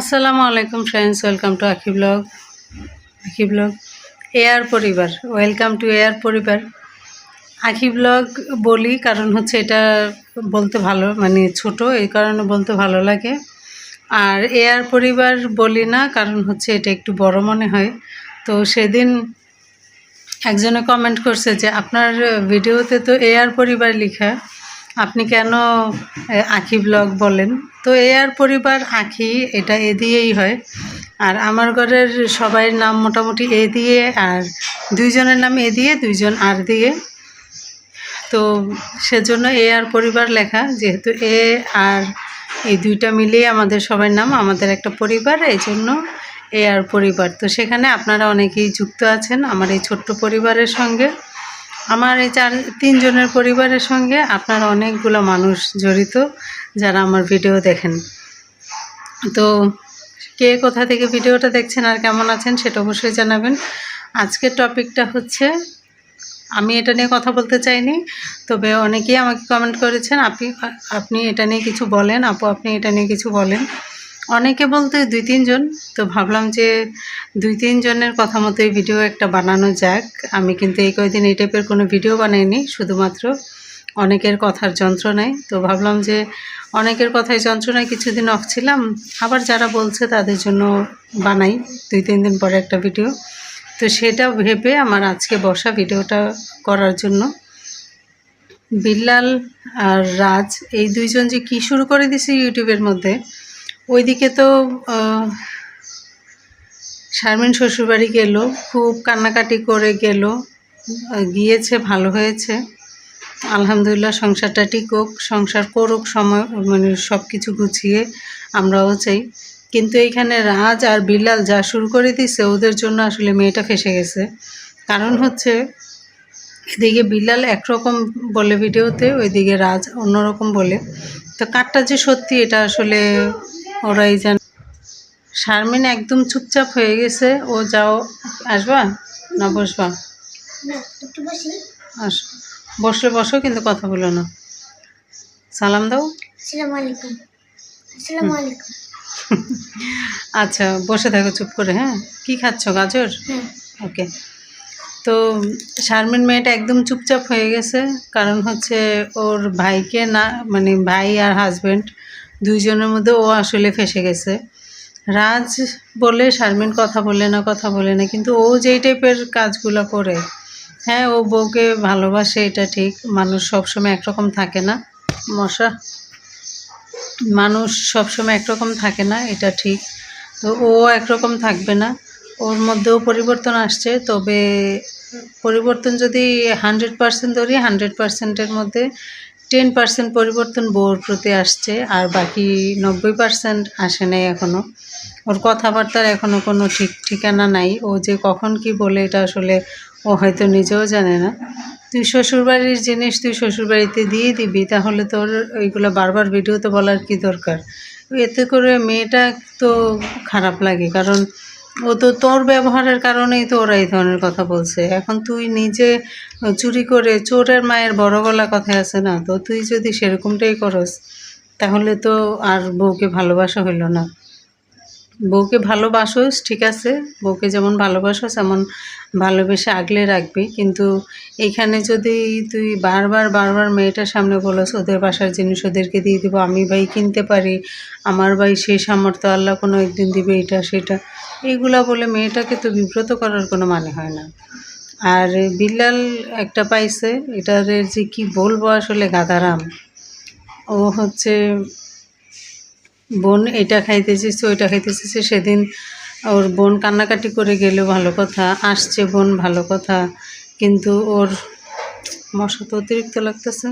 আসসালামু আলাইকুম friends welcome to Akhi vlog Akhi vlog air পরিবার ওয়েলকাম টু এয়ার পরিবার। আখি ব্লগ বলি কারণ হচ্ছে এটা বলতে ভালো মানে ছোট, এই কারণে বলতে ভালো লাগে। আর এয়ার পরিবার বলি না, কারণ হচ্ছে এটা একটু বড় মনে হয়। তো সেদিন একজনে কমেন্ট করছে যে, আপনার ভিডিওতে তো এয়ার পরিবার লেখা আপনি কেন আঁখি ব্লগ বলেন? তো এ আর পরিবার আঁখি, এটা এ দিয়েই হয়। আর আমার ঘরের সবাই নাম মোটামুটি এ দিয়ে, আর দুইজনের নাম এ দিয়ে, দুইজন আর দিয়ে। তো সেজন্য এ আর পরিবার লেখা, যেহেতু এ আর এই দুইটা মিলিয়ে আমাদের সবার নাম, আমাদের একটা পরিবার এই জন্য এ আর পরিবার। তো সেখানে আপনারা অনেকেই যুক্ত আছেন আমার এই ছোট্ট পরিবারের সঙ্গে। আমার এই চার, তিনজনের পরিবারের সঙ্গে আপনার অনেকগুলো মানুষ জড়িত যারা আমার ভিডিও দেখেন। তো কে কোথা থেকে ভিডিওটা দেখছেন আর কেমন আছেন সেটা অবশ্যই জানাবেন। আজকের টপিকটা হচ্ছে, আমি এটা নিয়ে কথা বলতে চাইনি, তবে অনেকেই আমাকে কমেন্ট করেছেন, আপনি আপনি এটা নিয়ে কিছু বলেন, আপু আপনি এটা নিয়ে কিছু বলেন। অনেকে বলতে দুই তিনজন। তো ভাবলাম যে দুই তিনজনের কথা মতোই ভিডিও একটা বানানো যাক। আমি কিন্তু এই কয়দিন এই টাইপের কোনো ভিডিও বানাইনি, শুধুমাত্র অনেকের কথার যন্ত্রণায়। তো ভাবলাম যে অনেকের কথায় যন্ত্রণায় কিছুদিন অফ ছিলাম, আবার যারা বলছে তাদের জন্য বানাই দুই তিন দিন পরে একটা ভিডিও তো সেটা ভেবে আমার আজকে বসা ভিডিওটা করার জন্য বিল্লাল আর রাজ, এই দুইজন যে কী শুরু করে দিছে ইউটিউবের মধ্যে ওইদিকে তো শারমিন শ্বশুরবাড়ি গেল, খুব কান্নাকাটি করে গেল গিয়েছে, ভালো হয়েছে। আলহামদুলিল্লাহ সংসারটা টিকুক সংসার করুক, সময় মানে সব কিছু গুছিয়ে আমরাও চাই। কিন্তু এইখানে রাজ আর বিল্লাল যা শুরু করে দিছে ওদের জন্য আসলে মেয়েটা ফেসে গেছে। কারণ হচ্ছে, এদিকে বিল্লাল একরকম বলে ভিডিওতে, ওইদিকে রাজ অন্যরকম বলে। তো কারটা যে সত্যি, এটা আসলে ওরাই জান। শারমিন একদম চুপচাপ হয়ে গেছে। ও যাও আসবা না বসবা? আস বসলে বসো কিন্তু কথা বলো না। সালাম দাও। আচ্ছা বসে থাকো চুপ করে হ্যাঁ? কি খাচ্ছ গাজর? হ্যাঁ। ওকে। তো শারমিন মেয়েটা একদম চুপচাপ হয়ে গেছে কারণ হচ্ছে ওর ভাইকে না মানে ভাই আর হাজব্যান্ড দুইজনের মধ্যে ও আসলে ফেসে গেছে। রাজ বলে, শারমিন কথা বলে না, কথা বলে না, কিন্তু ও যেই টাইপের কাজগুলো করে হ্যাঁ ও বউকে ভালোবাসে, এটা ঠিক, মানুষ সবসময় একরকম থাকে না, মশা। মানুষ সবসময় একরকম থাকে না, এটা ঠিক, তো ও একরকম থাকবে না। ওর মধ্যেও পরিবর্তন আসছে, তবে পরিবর্তন যদি হান্ড্রেড পার্সেন্ট ধরি, হান্ড্রেড পার্সেন্টের মধ্যে টেন পার্সেন্ট পরিবর্তন বউর প্রতি আসছে আর বাকি নব্বই পার্সেন্ট আসে নাই এখনও ওর কথাবার্তার এখনও কোনো ঠিক ঠিকানা নাই। ও যে কখন কি বলে এটা আসলে ও হয়তো নিজেও জানে না। তুই শ্বশুরবাড়ির জিনিস তুই শ্বশুরবাড়িতে দিয়ে দিবি, তাহলে তোর ওইগুলো বারবার ভিডিওতে বলার কি দরকার? এতে করে মেয়েটা তো খারাপ লাগে, কারণ ও তো তোর ব্যবহারের কারণেই তো ওরা এই ধরনের কথা বলছে। এখন তুই নিজে চুরি করে চোরের মায়ের বড় গলা কথায় আছে না, তো তুই যদি সেরকমটাই করস, তাহলে তো আর বউকে ভালোবাসা হইল না। বউকে ভালোবাসোস, ঠিক আছে? বউকে যেমন ভালোবাসোস এমন ভালোবেসে আগলে রাখবি। কিন্তু এখানে যদি তুই বারবার বারবার মেয়েটার সামনে বলোস, ওদের বাসার জিনিস ওদেরকে দিয়ে দিব, আমি ভাই কিনতে পারি, আমার ভাই সেই সামর্থ্য, আল্লাহ কোনো একদিন দিবে এটা, সেটা। এইগুলা বলে মেয়েটাকে তো বিব্রত করার কোনো মানে হয় না। আর বিল্লাল একটা পাইছে, এটার যে কি বলব আসলে গাদারাম। ও হচ্ছে বোন এটা খাইতে চেয়েছে ওইটা খাইতে চেয়েছে সেদিন ওর বোন কান্নাকাটি করে গেল, ভালো কথা। আসছে বোন, ভালো কথা। কিন্তু ওর মশা তো অতিরিক্ত লাগতেছে।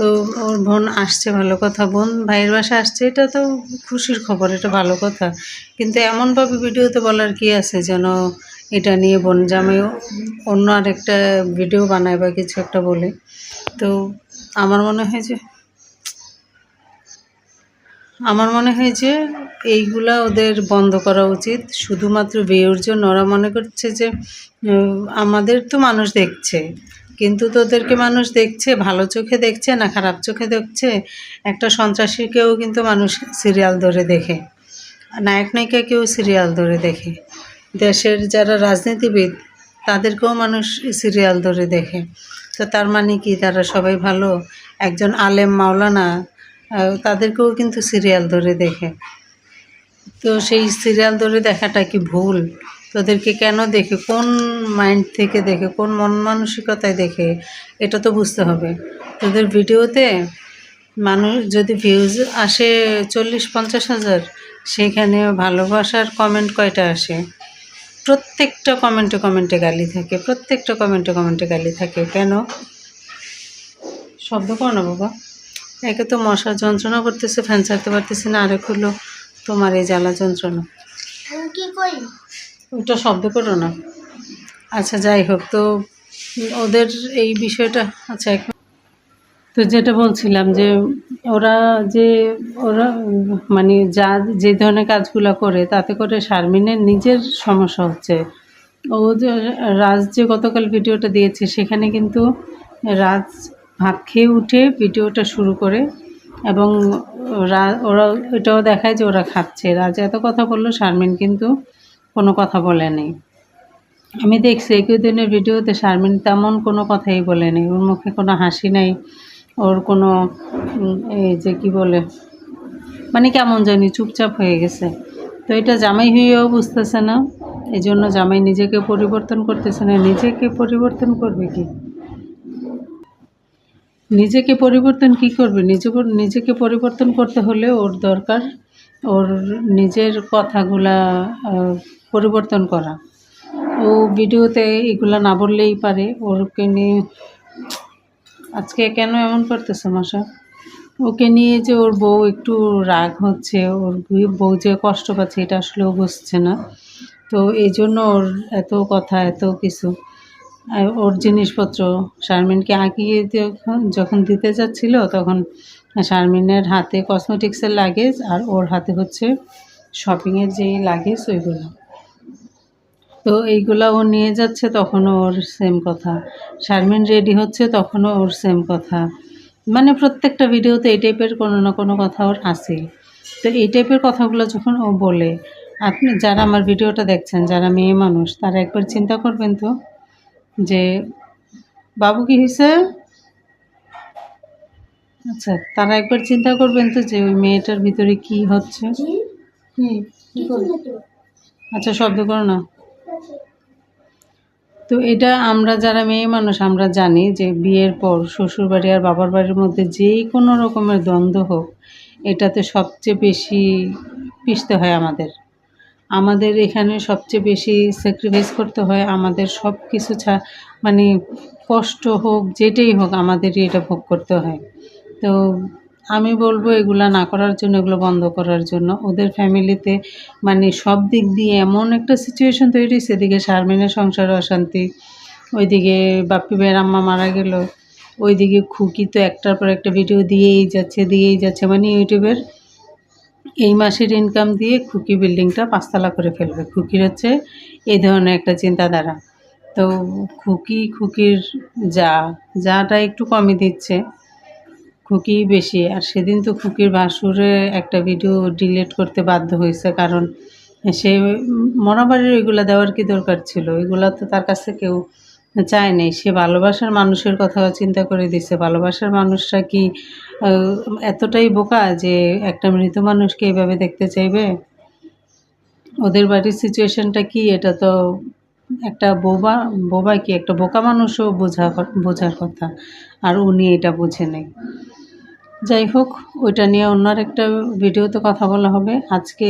তো ওর বোন আসছে, ভালো কথা। বোন ভাইয়ের বাসা আসছে, এটা তো খুশির খবর, এটা ভালো কথা। কিন্তু এমনভাবে ভিডিওতে বলার কি আছে যেন এটা নিয়ে বোন জামাইও অন্য আরেকটা ভিডিও বানায় বা কিছু একটা বলে? তো আমার মনে হয় যে, আমার মনে হয় যে এইগুলা ওদের বন্ধ করা উচিত। শুধুমাত্র বিয়ের জন্য ওরা মনে করছে যে আমাদের তো মানুষ দেখছে। কিন্তু তোদেরকে মানুষ দেখছে, ভালো চোখে দেখছে না খারাপ চোখে দেখছে? একটা সন্ত্রাসীকেও কিন্তু মানুষ সিরিয়াল ধরে দেখে। নায়ক নায়িকাকেও সিরিয়াল ধরে দেখে। দেশের যারা রাজনীতিবিদ, তাদেরকেও মানুষ সিরিয়াল ধরে দেখে। তো তার মানে কি? তারা সবাই ভালো। একজন আলেম মাওলানা তাদেরকেও কিন্তু সিরিয়াল ধরে দেখে। তো সেই সিরিয়াল ধরে দেখাটা কি ভুল? তোদেরকে কেন দেখে, কোন মাইন্ড থেকে দেখে, কোন মন মানসিকতায় দেখে, এটা তো বুঝতে হবে। তোদের ভিডিওতে মানুষ, যদি ভিউজ আসে চল্লিশ, পঞ্চাশ হাজার, সেখানে ভালোবাসার কমেন্ট কয়টা আসে? প্রত্যেকটা কমেন্টে কমেন্টে গালি থাকে, প্রত্যেকটা কমেন্টে কমেন্টে গালি থাকে। কেন? শব্দ করো না, বাবা। একে তো মশা যন্ত্রণা করতেছে, ফ্যান ছাড়তে পারতেছে না, আরেক হলো তোমার এই জ্বালা যন্ত্রণা। কি করি? ওইটা শব্দ করো না। আচ্ছা যাই হোক, তো ওদের এই বিষয়টা আচ্ছা এক তো যেটা বলছিলাম যে ওরা যে ওরা মানে যা, যে ধরনের কাজগুলো করে, তাতে করে শারমিনের নিজের সমস্যা হচ্ছে। ও যে রাজ যে গতকাল ভিডিওটা দিয়েছে, সেখানে কিন্তু রাজ ভাত খেয়ে উঠে ভিডিওটা শুরু করে এবং ওরা, এটাও দেখায় যে ওরা খাচ্ছে। রাজ এত কথা বলল, শারমিন কিন্তু কোনো কথা বলেনি। আমি দেখছি একই দিনের ভিডিওতে শারমিন তেমন কোনো কথাই বলেনি। ওর মুখে কোনো হাসি নাই। ওর কোনো এই যে কি বলে মানে কেমন জানি চুপচাপ হয়ে গেছে। তো এটা জামাই হয়েও বুঝতেছে না। এই জন্য জামাই নিজেকে পরিবর্তন করতেছে না। নিজেকে পরিবর্তন করবে কি? নিজেকে পরিবর্তন কি করবে? নিজে নিজেকে পরিবর্তন করতে হলে ওর দরকার। ওর নিজের কথাগুলা পরিবর্তন করা। ও ভিডিওতে এগুলো না বললেই পারে। ওরকে নিয়ে আজকে কেন এমন করতেছে মশা ওকে নিয়ে যে ওর বউ একটু রাগ হচ্ছে, ওর বউ- যে কষ্ট পাচ্ছে, এটা আসলে ও বুঝছে না। তো এই জন্য ওর এত কথা, এত কিছু। ওর জিনিসপত্র শারমিনকে আঁকিয়ে যখন দিতে যাচ্ছিল, তখন শারমিনের হাতে কসমেটিক্সের লাগেজ আর ওর হাতে হচ্ছে শপিংয়ের যেই লাগেজ ওইগুলো। তো এইগুলা ও নিয়ে যাচ্ছে তখনও ওর সেম কথা। শারমিন রেডি হচ্ছে তখনও ওর সেম কথা। মানে প্রত্যেকটা ভিডিওতে এই টাইপের কোনো না কোনো কথা ওর আসে তো এই টাইপের কথাগুলো যখন ও বলে আপনি যারা আমার ভিডিওটা দেখছেন যারা মেয়ে মানুষ তারা একবার চিন্তা করবেন তো যে বাবু কি হয়েছে আচ্ছা তারা একবার চিন্তা করবেন তো যে ওই মেয়েটার ভিতরে কি হচ্ছে? আচ্ছা শব্দ করো না। তো এটা আমরা যারা মেয়ে মানুষ, আমরা জানি যে বিয়ের পর শ্বশুর বাড়ি আর বাবার বাড়ির মধ্যে যেই কোনো রকমের দ্বন্দ্ব হোক, এটাতে সবচেয়ে বেশি পিষতে হয় আমাদের। আমাদের এখানে সবচেয়ে বেশি স্যাক্রিফাইস করতে হয় আমাদের সব কিছু ছা মানে কষ্ট হোক, যেটাই হোক আমাদেরই এটা ভোগ করতে হয়। তো আমি বলব এগুলা না করার জন্য, এগুলো বন্ধ করার জন্য। ওদের ফ্যামিলিতে মানে সব দিক দিয়ে এমন একটা সিচুয়েশন তৈরি হয়েছে, এদিকে শারমিনের সংসারে অশান্তি, ওইদিকে বাপ্পি ভাইয়ের আম্মা মারা গেল, ওইদিকে খুকি তো একটার পর একটা ভিডিও দিয়েই যাচ্ছে দিয়েই যাচ্ছে। মানে ইউটিউবের এই মাসের ইনকাম দিয়ে খুকি বিল্ডিংটা পাঁচতলা করে ফেলবে। খুকির হচ্ছে এই ধরনের একটা চিন্তাধারা। তো খুকি, খুকির যা, যাটা একটু কমই দিচ্ছে। খুকি বেশি। আর সেদিন তো খুকির ভাসুরে একটা ভিডিও ডিলিট করতে বাধ্য হয়েছে, কারণ সে মরাবাড়ির ওইগুলো দেওয়ার কি দরকার ছিল? এগুলো তো তার কাছে কেউ চায়নি। সে ভালোবাসার মানুষের কথা চিন্তা করে দিছে। ভালোবাসার মানুষরা কি এতটাই বোকা যে একটা মৃত মানুষকে এইভাবে দেখতে চাইবে? ওদের বাড়ির সিচুয়েশনটা কি? এটা তো একটা বোবা বোবা কি? একটা বোকা মানুষও বোঝা, বোঝার কথা। আর উনি এটা বুঝে নেই যাই হোক, ওইটা নিয়ে অন্য একটা ভিডিওতে কথা বলা হবে। আজকে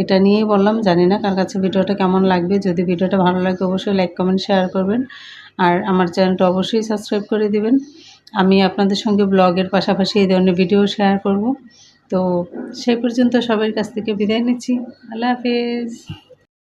এটা নিয়েই বললাম, জানি না কার কাছে ভিডিওটা কেমন লাগবে। যদি ভিডিওটা ভালো লাগে, অবশ্যই লাইক, কমেন্ট, শেয়ার করবেন। আর আমার চ্যানেলটা অবশ্যই সাবস্ক্রাইব করে দিবেন। আমি আপনাদের সঙ্গে ব্লগের পাশাপাশি এই ধরনের ভিডিও শেয়ার করব। তো সেই পর্যন্ত সবার কাছ থেকে বিদায় নিচ্ছি। আল্লাহ হাফেজ।